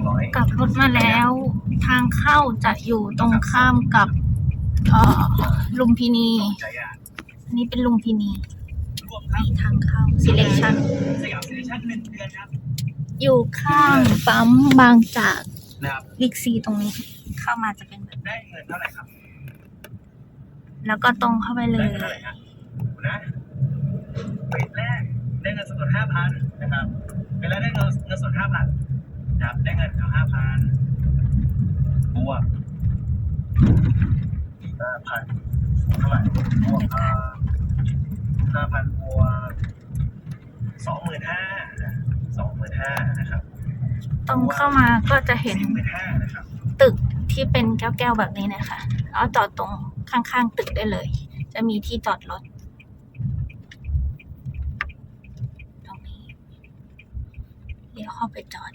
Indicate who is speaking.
Speaker 1: งร้อย
Speaker 2: กลับรถมาแล้ว ทางเข้าจะอยู่ตรงข้ามกับเอ่อลุมพินี
Speaker 1: ใจอะ
Speaker 2: อันนี้เป็นลุมพินี
Speaker 1: รวมครับ
Speaker 2: นี่ทางเข้า selection
Speaker 1: สยามซิลิชั่นหนึ่งเดือนครับ
Speaker 2: อยู่ข้างปั๊มบางจาก
Speaker 1: นะครับ
Speaker 2: บิ๊กซีตรงนี้ เข้ามาจะเป็นแบบ
Speaker 1: ได้เงินเท่าไหร่ครับ
Speaker 2: แล้วก็ตรงเข้าไปเล
Speaker 1: ได้
Speaker 2: ย
Speaker 1: เงินเท่าไหร่ครับดูนะเป็นแรกได้เงินสดห้าพันนะครับเป็นแรกได้เงินเงินสดห้าพัน นะครับได้เงินเอาห้าพันบวกห้าพันเท่าไหร่บวกเอ่อห้าพันบวกสองหมื่นห้าสองหมื่นห้านะครับ
Speaker 2: ตรงเข้ามาก็จะเห็น
Speaker 1: สี่หมื่นห้านะครับ
Speaker 2: ตึกที่เป็นแก้วๆแบบนี้นะคะแล้วจอดตรงข้างๆตึกได้เลย จะมีที่จอดรถตรงนี้ เดี๋ยวเข้าไปจอด